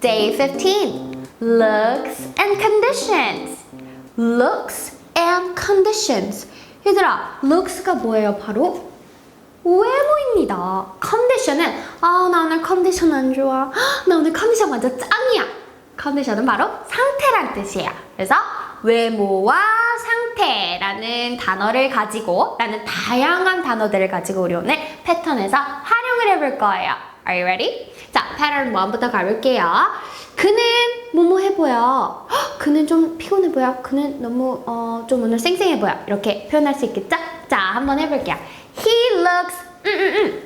Day 15. Looks and conditions. Looks and conditions. 얘들아, looks가 뭐예요? 바로 외모입니다. 컨디션은 아, 나 오늘 컨디션 안 좋아. 헉, 나 오늘 컨디션 완전 짱이야. 컨디션은 바로 상태란 뜻이에요. 그래서 외모와 상태라는 단어를 가지고 라는 다양한 단어들을 가지고 우리 오늘 패턴에서 활용을 해볼 거예요. Are you ready? 자, 패턴 1부터 가볼게요. 그는 뭐뭐 해 보여. 헉, 그는 좀 피곤해 보여. 그는 너무 어, 좀 오늘 쌩쌩해 보여. 이렇게 표현할 수 있겠죠? 자, 한번 해볼게요. He looks 음, 음, 음.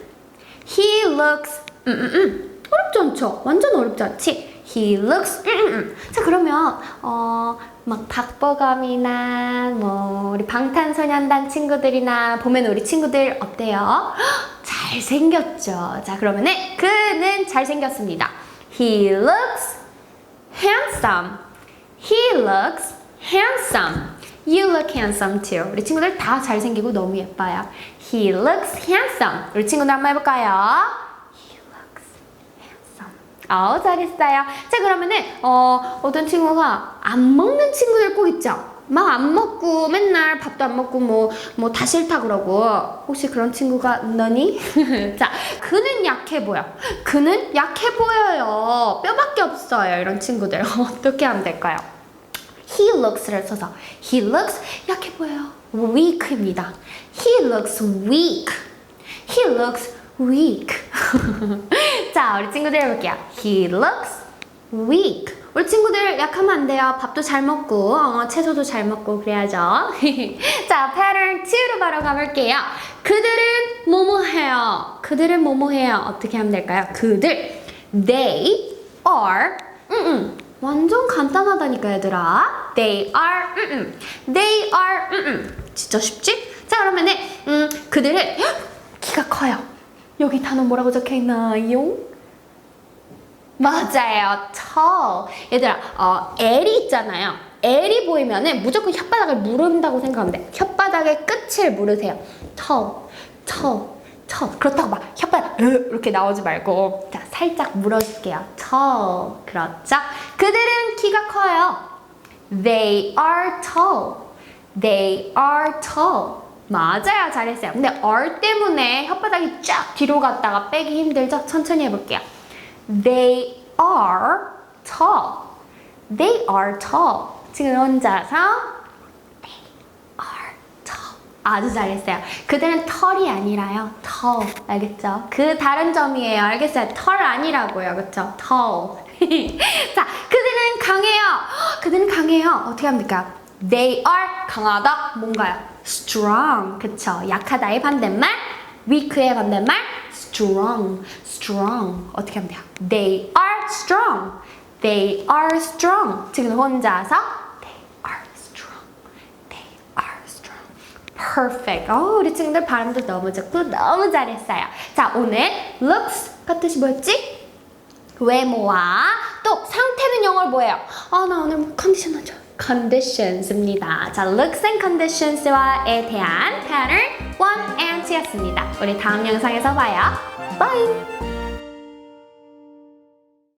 He looks 음, 음, 음. 어렵지 않죠? 완전 어렵지 않지? He looks 음, 음, 음. 자 그러면 어, 막 박보검이나 뭐 우리 방탄소년단 친구들이나 보면 우리 친구들 어때요? 헉, 잘생겼죠. 자 그러면은 그는 잘생겼습니다. He looks handsome. He looks handsome. You look handsome too. 우리 친구들 다 잘생기고 너무 예뻐요. He looks handsome. 우리 친구들 한번 해볼까요? 어, 잘했어요. 자, 그러면은, 어, 어떤 친구가 안 먹는 친구들 꼭 있죠? 막 안 먹고 맨날 밥도 안 먹고 뭐, 뭐 다 싫다 그러고. 혹시 그런 친구가 너니? 자, 그는 약해 보여. 그는 약해 보여요. 뼈밖에 없어요. 이런 친구들. 어떻게 하면 될까요? He looks를 써서 He looks 약해 보여요. weak입니다. He looks weak. He looks weak. 자, 우리 친구들 해볼게요. He looks weak. 우리 친구들 약하면 안 돼요. 밥도 잘 먹고, 어, 채소도 잘 먹고 그래야죠. 자, pattern 2로 바로 가볼게요. 그들은 뭐뭐 해요. 그들은 뭐뭐 해요. 어떻게 하면 될까요? 그들. They are. 음, 음. 완전 간단하다니까 얘들아. They are. 음, 음. They are. 음, 음. 진짜 쉽지? 자, 그러면은 음, 그들은 헉, 키가 커요. 여기 단어 뭐라고 적혀 있나요? 맞아요. tall. 얘들아, 어, L이 있잖아요. L이 보이면은 무조건 혓바닥을 물은다고 생각하면 돼. 혓바닥의 끝을 물으세요. tall, tall, tall. 그렇다고 막 혓바닥 으, 이렇게 나오지 말고 자 살짝 물어줄게요. tall. 그렇죠? 그들은 키가 커요. They are tall. They are tall. 맞아요. 잘했어요. 근데 are 때문에 혓바닥이 쫙 뒤로 갔다가 빼기 힘들죠? 천천히 해볼게요. They are tall. They are tall. 지금 혼자서 They are tall. 아주 잘했어요. 그들은 털이 아니라요. tall. 알겠죠? 그 다른 점이에요. 알겠어요? 털 아니라고요. 그쵸? tall. 자, 그들은 강해요. 그들은 강해요. 어떻게 합니까? They are 강하다. 뭔가요? strong. 그쵸? 약하다의 반대말. weak의 반대말. Strong. strong. 어떻게 하면 돼요? They are strong. They are strong. 지금 혼자서 They are strong. They are strong. Perfect. 어, 우리 친구들 발음도 너무 좋고 너무 잘했어요. 자, 오늘 looks가 뜻이 뭐였지? 외모와 또 상태는 영어로 뭐예요? 아, 나 오늘 뭐 컨디션 안 좋아. Conditions입니다. 자, looks and conditions와에 대한 pattern 1 and 2였습니다. 우리 다음 영상에서 봐요. Bye!